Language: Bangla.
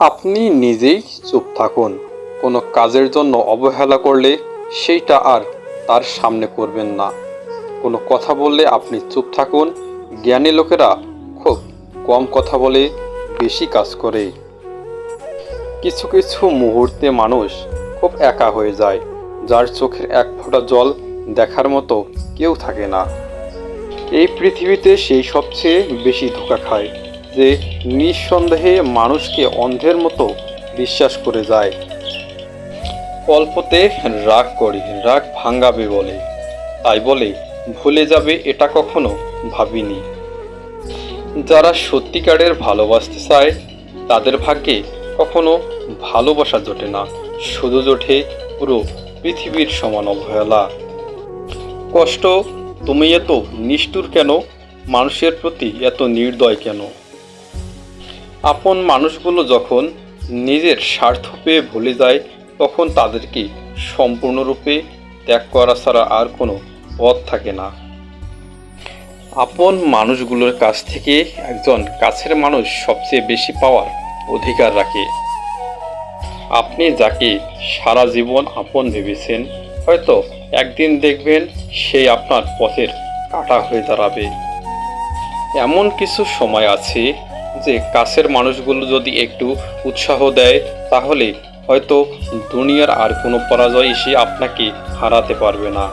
আপনি নিজেই চুপ থাকুন। কোনো কাজের জন্য অবহেলা করলে সেইটা আর তার সামনে করবেন না। কোনো কথা বললে আপনি চুপ থাকুন। জ্ঞানী লোকেরা খুব কম কথা বলে বেশি কাজ করে। কিছু কিছু মুহূর্তে মানুষ খুব একা হয়ে যায়, যার চোখের এক ফোঁটা জল দেখার মতো কেউ থাকে না। এই পৃথিবীতে সেই সবচেয়ে বেশি ধোকা খায়। যে নিঃসন্দেহে মানুষকে অন্ধের মতো বিশ্বাস করে যায়। অল্পতে রাগ করি, রাগ ভাঙ্গাবে বলে। তাই বলে, ভুলে যাবে এটা কখনো ভাবিনি। যারা সত্যিকারের ভালোবাসতে চায়, তাদের ভাগ্যে কখনো ভালোবাসা জোটে না। শুধু জোটে পুরো পৃথিবীর সমান অবহেলা। কষ্ট, তুমি এত নিষ্ঠুর কেন? মানুষের প্রতি এত নির্দয় কেন? আপন মানুষগুলো যখন নিজের স্বার্থ পেয়ে ভুলে যায়, তখন তাদেরকে সম্পূর্ণরূপে ত্যাগ করা ছাড়া আর কোনো পথ থাকে না। আপন মানুষগুলোর কাছ থেকে একজন কাছের মানুষ সবচেয়ে বেশি পাওয়ার অধিকার রাখে। আপনি যাকে সারা জীবন আপন ভেবেছেন, হয়তো একদিন দেখবেন সেই আপনার পথের কাটা হয়ে দাঁড়াবে। এমন কিছু সময় আছে যে কাছের মানুষগুলো যদি একটু উৎসাহ দেয়, তাহলে হয়তো দুনিয়ার আর কোনো পরাজয় এসে আপনাকে হারাতে পারবে না।